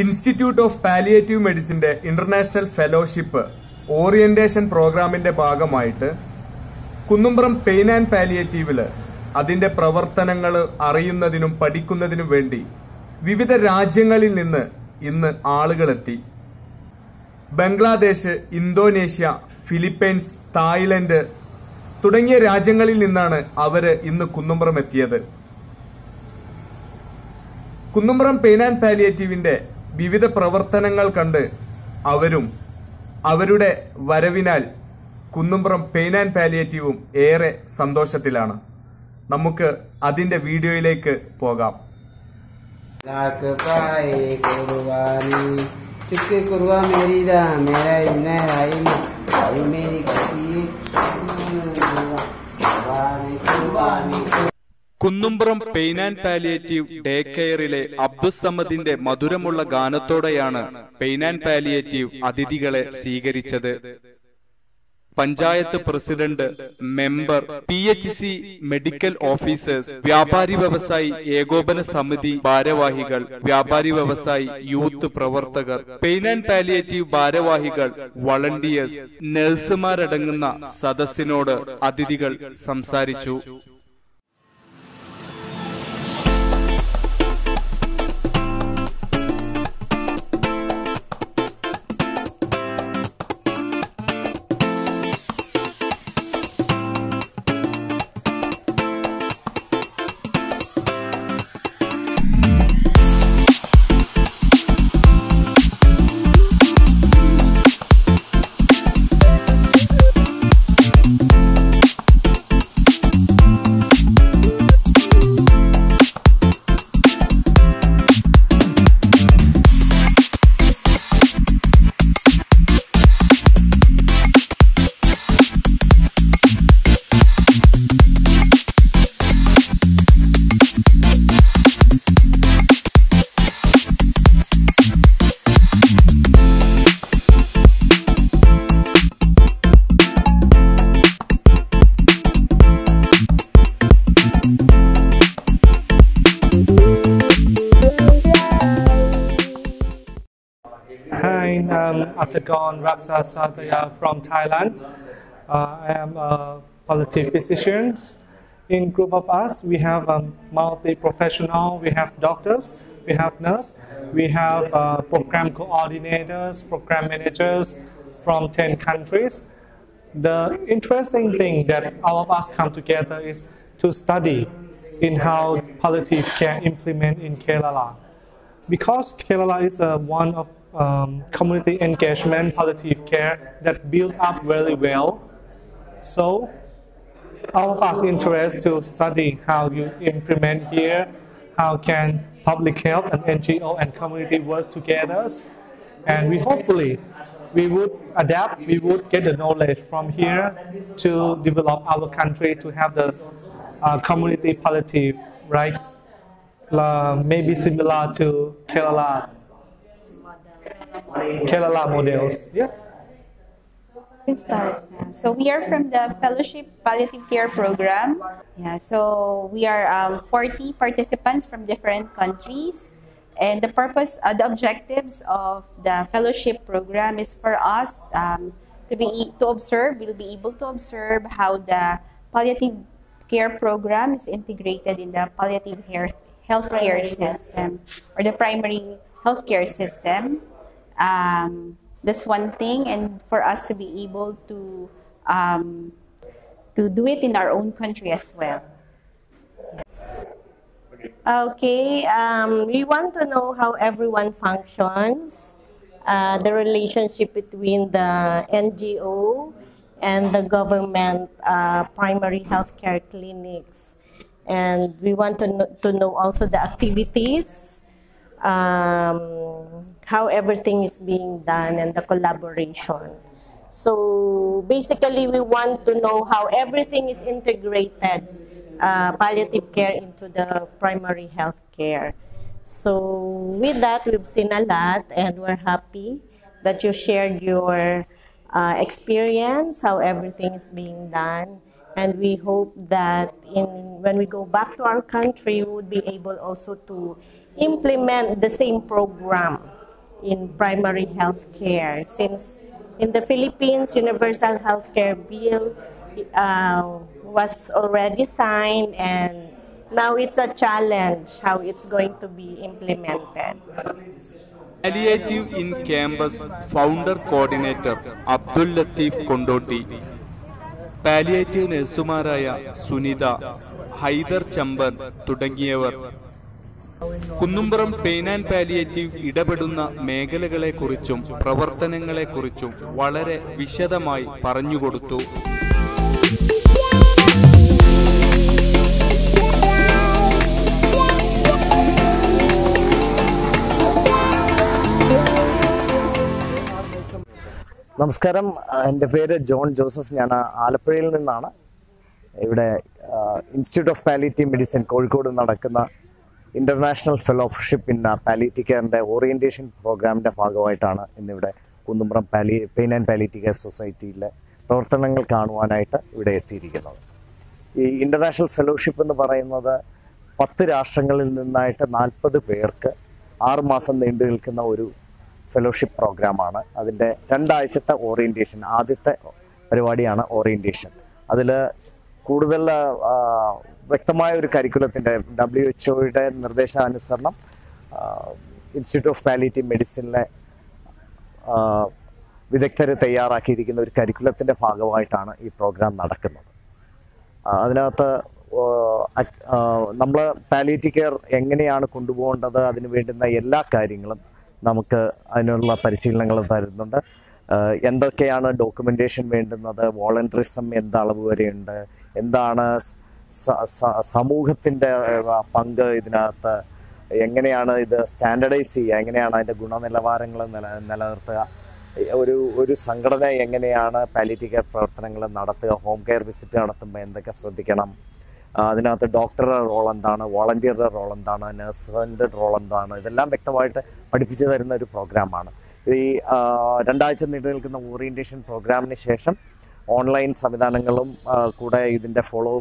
Institute of palliative മെഡിസിന്റെ international fellowship orientation പ്രോഗ്രാമിന്റെ ഭാഗമായിട്ട് കുന്നുംപുറം പെയിൻ ആൻഡ് പാലിയേറ്റീവിൽ അതിന്റെ പ്രവർത്തനങ്ങൾ അറിയുന്നതിനും പഠിക്കുന്നതിനും വേണ്ടി വിവിധ രാജ്യങ്ങളിൽ നിന്ന് ഇന്ന് ആളുകളെത്തി. ബംഗ്ലാദേശ് ഇന്തോനേഷ്യ ഫിലിപ്പൈൻസ് തായ്ലൻഡ് തുടങ്ങിയ രാജ്യങ്ങളിൽ നിന്നാണ് അവർ ഇന്ന് കുന്നുംപുറം എത്തിയത്. കുന്നുംപുറം പെയിൻ ആൻഡ് പാലിയേറ്റീവിന്റെ വിവിധ പ്രവർത്തനങ്ങൾ കണ്ട് അവരും അവരുടെ വരവിനാൽ കുന്നുംപുറം പെയിൻ ആൻഡ് പാലിയേറ്റീവും ഏറെ സന്തോഷത്തിലാണ്. നമുക്ക് അതിന്റെ വീഡിയോയിലേക്ക് പോകാം. Kunnumpuram pain and palliative day കെയറിലെ അബ്ദുസമ്മദിന്റെ മധുരമുള്ള ഗാനത്തോടെയാണ് പെയിൻ ആൻഡ് പാലിയേറ്റീവ് അതിഥികളെ സ്വീകരിച്ചത്. Panchayat president member P H C medical officers വ്യാപാരി വ്യവസായി ഏകോപന സമിതി ഭാരവാഹികൾ വ്യാപാരി വ്യവസായി യൂത്ത് പ്രവർത്തകർ പെയിൻ ആൻഡ് പാലിയേറ്റീവ് ഭാരവാഹികൾ വളണ്ടിയേഴ്സ് നഴ്സുമാരടങ്ങുന്ന സദസ്സിനോട് അതിഥികൾ സംസാരിച്ചു. Hi, I'm Atagon Raksa from Thailand. Uh, I am a palliative physician. In group of us, we have um, multi-professional. We have doctors, we have nurse, we have uh, program coordinators, program managers from 10 countries. The interesting thing that all of us come together is to study in how palliative care implement in Kerala because Kerala is uh, one of um, community engagement palliative care that build up very well. So all of us interested to study how you implement here, how can public health and NGO and community work together. And we hopefully we would adapt, we would get the knowledge from here to develop our country to have the uh, community palliative, right? uh, maybe similar to Kerala Kerala models. Yeah. So we are from the Fellowship Palliative Care Program. Yeah. So we are um, 40 participants from different countries, and the purpose, uh, the objectives of the fellowship program is for us um, to be to observe. We'll be able to observe how the palliative care program is integrated in the palliative health healthcare system or the primary healthcare system. Um, that's one thing, and for us to be able to um, to do it in our own country as well. Okay, um, we want to know how everyone functions, uh, the relationship between the NGO and the government uh, primary healthcare clinics. And we want to to know also the activities, um, how everything is being done, and the collaboration. So basically, we want to know how everything is integrated, uh, palliative care into the primary health care. So with that, we've seen a lot, and we're happy that you shared your uh, experience, how everything is being done, and we hope that in when we go back to our country, we would be able also to implement the same program in primary health care. Since in the Philippines, universal health care bill uh, was already signed and now it's a challenge how it's going to be implemented. Palliative in campus founder coordinator Abdul Latheef Kondotty palliative നഴ്സുമാരായ Sunitha Hyder Chemban തുടങ്ങിയവർ Kunnumpuram pain and palliative ഇടപെടുന്ന മേഖലകളെക്കുറിച്ചും പ്രവർത്തനങ്ങളെക്കുറിച്ചും വളരെ വിശദമായി പറഞ്ഞുകൊടുത്തു. നമസ്കാരം. എന്റെ പേര് John Joseph. ഞാൻ ആലപ്പുഴയിൽ നിന്നാണ്. ഇവിടെ institute of palliative medicine Kozhikode നടക്കുന്ന ഇന്റർനാഷണൽ ഫെലോഷിപ്പ് ഇൻ പാലിറ്റീവ് കെയറിന്റെ ഓറിയന്റേഷൻ പ്രോഗ്രാമിന്റെ ഭാഗമായിട്ടാണ് ഇന്നിവിടെ കുന്നുംപുറം പാലി പെയിൻ ആൻഡ് പാലിറ്റി കെയർ സൊസൈറ്റിയിലെ പ്രവർത്തനങ്ങൾ കാണുവാനായിട്ട് ഇവിടെ എത്തിയിരിക്കുന്നത്. ഈ ഇന്റർനാഷണൽ ഫെലോഷിപ്പ് എന്ന് പറയുന്നത് പത്ത് രാഷ്ട്രങ്ങളിൽ നിന്നായിട്ട് നാൽപ്പത് പേർക്ക് ആറുമാസം നീണ്ടു നിൽക്കുന്ന ഒരു ഫെലോഷിപ്പ് പ്രോഗ്രാമാണ് അതിന്റെ രണ്ടാഴ്ചത്തെ ഓറിയന്റേഷൻ ആദ്യത്തെ പരിപാടിയാണ് ഓറിയന്റേഷൻ അതിൽ കൂടുതൽ വ്യക്തമായ ഒരു കരിക്കുലത്തിന്റെ ഡബ്ല്യു എച്ച് ഒയുടെ നിർദ്ദേശാനുസരണം ഇൻസ്റ്റിറ്റ്യൂട്ട് ഓഫ് പാലിറ്റീവ് മെഡിസിനിലെ വിദഗ്ധർ തയ്യാറാക്കിയിരിക്കുന്ന ഒരു കരിക്കുലത്തിന്റെ ഭാഗമായിട്ടാണ് ഈ പ്രോഗ്രാം നടക്കുന്നത്. അതിനകത്ത് നമ്മൾ പാലിയേറ്റീവ് കെയർ എങ്ങനെയാണ് കൊണ്ടുപോകേണ്ടത് അതിന് വേണ്ടുന്ന എല്ലാ കാര്യങ്ങളും നമുക്ക് അതിനുള്ള പരിശീലനങ്ങൾ തരുന്നുണ്ട്. എന്തൊക്കെയാണ് ഡോക്യുമെന്റേഷൻ വേണ്ടുന്നത് വോളണ്ടറിസം എന്ത് അളവ് വരെയുണ്ട് എന്താണ് സമൂഹത്തിന്റെ പങ്ക് ഇതിനകത്ത് എങ്ങനെയാണ് ഇത് സ്റ്റാൻഡർഡൈസ് ചെയ്യുക? എങ്ങനെയാണ് അതിന്റെ ഗുണനിലവാരങ്ങൾ നില നിലനിർത്തുക? ഒരു ഒരു സംഘടന എങ്ങനെയാണ് പാലിറ്റീവ് കെയർ പ്രവർത്തനങ്ങൾ നടത്തുക? ഹോം കെയർ വിസിറ്റ് നടത്തുമ്പോൾ എന്തൊക്കെ ശ്രദ്ധിക്കണം? അതിനകത്ത് ഡോക്ടറുടെ റോൾ എന്താണ്? വോളണ്ടിയറുടെ റോൾ എന്താണ്? നഴ്സിന്റെ റോൾ എന്താണ്? ഇതെല്ലാം വ്യക്തമായിട്ട് പഠിപ്പിച്ചു തരുന്ന ഒരു പ്രോഗ്രാമാണ് ഈ രണ്ടാഴ്ച നീണ്ടുനിൽക്കുന്ന ഓറിയന്റേഷൻ പ്രോഗ്രാമിന് ശേഷം ഓൺലൈൻ സംവിധാനങ്ങളും കൂടെ ഇതിന്റെ ഫോളോ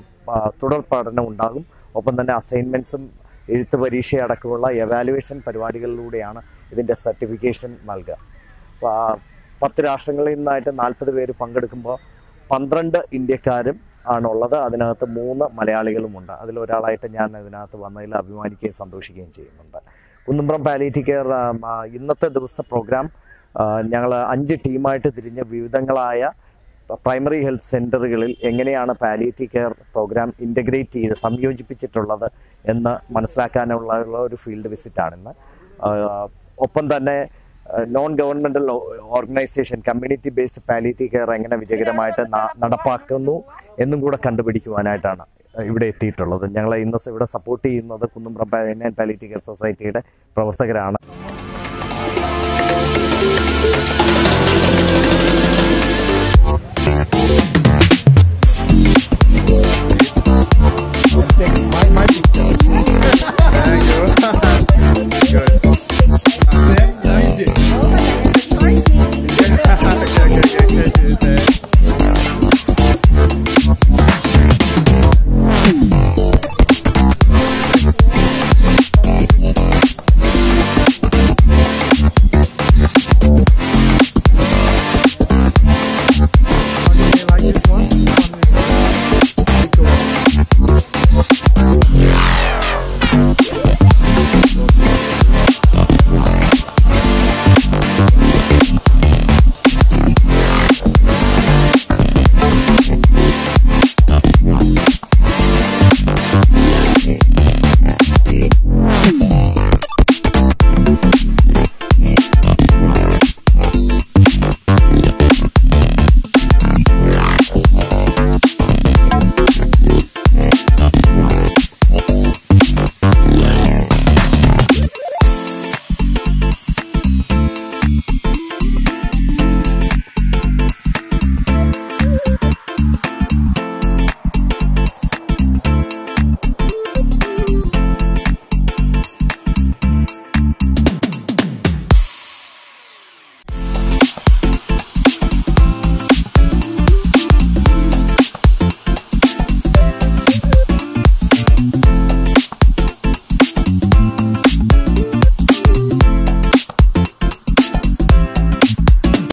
തുടർ പഠനം ഉണ്ടാകും ഒപ്പം തന്നെ അസൈൻമെന്റ്സും എഴുത്ത് പരീക്ഷയടക്കമുള്ള എവാലുവേഷൻ പരിപാടികളിലൂടെയാണ് ഇതിന്റെ സർട്ടിഫിക്കേഷൻ നൽകുക. പത്ത് രാഷ്ട്രങ്ങളിൽ നിന്നായിട്ട് നാൽപ്പത് പേര് പങ്കെടുക്കുമ്പോൾ പന്ത്രണ്ട് ഇന്ത്യക്കാരും ആണുള്ളത്. അതിനകത്ത് മൂന്ന് മലയാളികളുമുണ്ട്. അതിലൊരാളായിട്ട് ഞാൻ ഇതിനകത്ത് വന്നതിൽ അഭിമാനിക്കുകയും സന്തോഷിക്കുകയും ചെയ്യുന്നുണ്ട്. കുന്നുംപുറം പാലിറ്റി കെയർ ഇന്നത്തെ ദിവസത്തെ പ്രോഗ്രാം ഞങ്ങൾ അഞ്ച് ടീമായിട്ട് തിരിഞ്ഞ് വിവിധങ്ങളായ പ്രൈമറി ഹെൽത്ത് സെന്ററുകളിൽ എങ്ങനെയാണ് പാലിയേറ്റീവ് കെയർ പ്രോഗ്രാം ഇന്റഗ്രേറ്റ് ചെയ്ത് സംയോജിപ്പിച്ചിട്ടുള്ളത് എന്ന് മനസ്സിലാക്കാനുള്ള ഒരു ഫീൽഡ് വിസിറ്റാണിന്ന് ഒപ്പം തന്നെ non governmental organisation community based palliative care എങ്ങനെ വിജയകരമായിട്ട് നടപ്പാക്കുന്നു എന്നും കൂടെ കണ്ടുപിടിക്കുവാനായിട്ടാണ് ഇവിടെ എത്തിയിട്ടുള്ളത്. ഞങ്ങളെ ഇന്ന് ഇവിടെ സപ്പോർട്ട് ചെയ്യുന്നത് കുന്നുംപ്രം പാലിയേറ്റീവ് കെയർ സൊസൈറ്റിയുടെ പ്രവർത്തകരാണ്.